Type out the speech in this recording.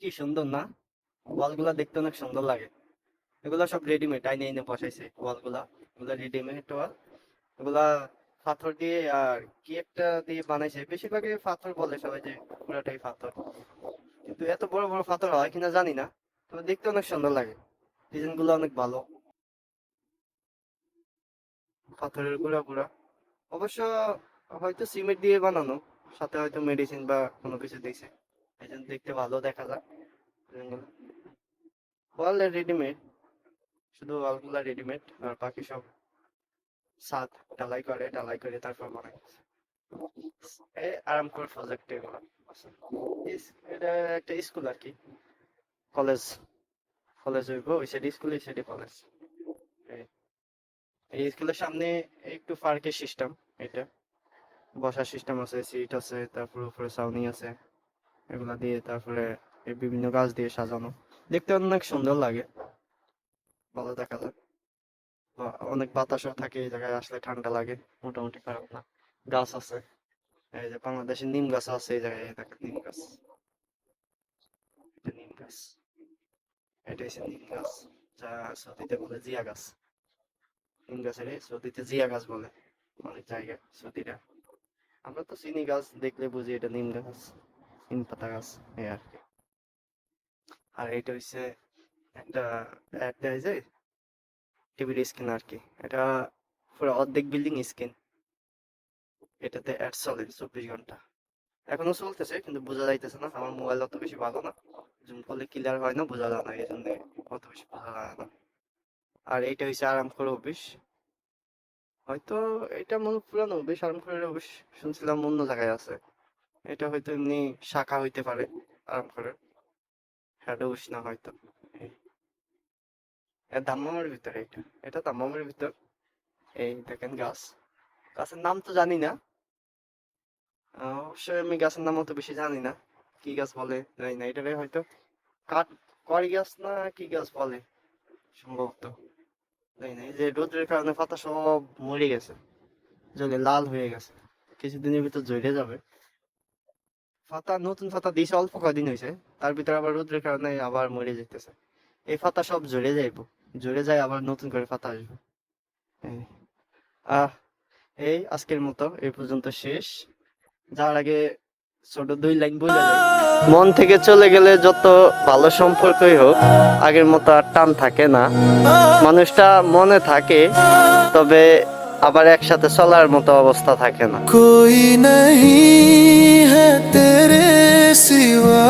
কি সুন্দর না? ওয়ালগুলা দেখতে অনেক সুন্দর লাগে। এগুলা সব রেডিমেড আইনে এনে বসাইছে ওয়ালগুলা এগুলা রেডিমেড ওয়াল এগুলা পাথর দিয়ে, আর কি একটা দিয়ে বানাইছে? বেশিরভাগই পাথর বলে সবাই যে পুরোটাই পাথর। কিন্তু এত বড় বড় পাথর হয় কিনা জানি না, তবে দেখতে অনেক সুন্দর লাগে। ডিজাইনগুলো অনেক ভালো। পাথরের গুঁড়া গুঁড়া। অবশ্য হয়তো সিমেন্ট দিয়ে বানানো, সাথে হয়তো মেডিসিন বা কোনো কিছু দিয়েছে দেখতে ভালো দেখা যায় ওয়াল রেডিমেড শুধু রেডিমেড আর বাকি সব সাত করে করে তারপর এই প্রজেক্ট এটা একটা স্কুল আর কি। কলেজ কলেজ হইব, ওই সাইড স্কুল সাইডে কলেজ এই স্কুলের সামনে একটু পার্কের সিস্টেম এটা। বসার সিস্টেম আছে সিট আছে, তারপর উপরে ছাউনি আছে। এগুলা দিয়ে তারপরে বিভিন্ন গাছ দিয়ে সাজানো। দেখতে অনেক সুন্দর লাগে। ভালো দেখা যায়। অনেক বাতাসও থাকে এই জায়গায়, আসলে ঠান্ডা লাগে, মোটামুটি খারাপ না। গাছ আছে। এই যে বাংলাদেশের নিম গাছ আছে এই জায়গায় নিম গাছ। এটা নিম গাছ। হচ্ছে নিম গাছ, যা বলে জিয়া গাছ। নিম গাছের সৌদিতে জিয়া গাছ বলে। অনেক জায়গায় আমরা তো চিনি গাছ, দেখলে বুঝি এটা নিম গাছ। নিম পাতা এই আর কি। আর এটা হচ্ছে একটা একটা এই যে টিভির স্ক্রিন আর কি। এটা পুরো অর্ধেক বিল্ডিং স্ক্রিন এটাতে অ্যাড চলে চব্বিশ ঘণ্টা। এখনও চলতেছে, কিন্তু বোঝা যাইতেছে না। আমার মোবাইল অত বেশি ভালো না। জুম করলে ক্লিয়ার হয় না, বোঝা যায় না, এই জন্য অত বেশি বোঝা যায় না। আর এইটা হচ্ছে আরাম করে অফিস হয়তো এটা মনে পুরানো অফিস আরাম করে অফিস শুনছিলাম অন্য জায়গায় আছে। এটা হয়তো এমনি শাখা হইতে পারে, আরাম করে। অফিস না হয়তো। দাম্মামের ভিতরে এটা এটা দাম্মামের ভিতর। এই দেখেন গাছ। গাছের নাম তো জানি না। অবশ্যই আমি গাছের নাম অত বেশি জানি না। কি গাছ বলে, জানি না। এটারে হয়তো কাঠ, কড়ি গাছ না কি গাছ বলে? সম্ভবত। জানি না। এই যে রোদের কারণে পাতা সব মরে গেছে। জলে লাল হয়ে গেছে। কিছুদিনের ভিতর জ্বলে যাবে। পাতা নতুন পাতা দিয়েছে অল্প কদিন হয়েছে তার ভিতরে আবার রোদের কারণে আবার মরে যেতেছে এই পাতা সব ঝরে যাইব। ঝরে যায় আবার নতুন করে পাতা আসবে। আহ, এই আজকের মতো এই পর্যন্ত শেষ। যার আগে ছোট দুই লাইন বলে মন থেকে চলে গেলে যত ভালো সম্পর্কই হোক, আগের মতো আর টান থাকে না। মানুষটা মনে থাকে, তবে আবার একসাথে চলার মতো অবস্থা থাকে না। কই নহি হ্যাঁ তেরে সিওয়া?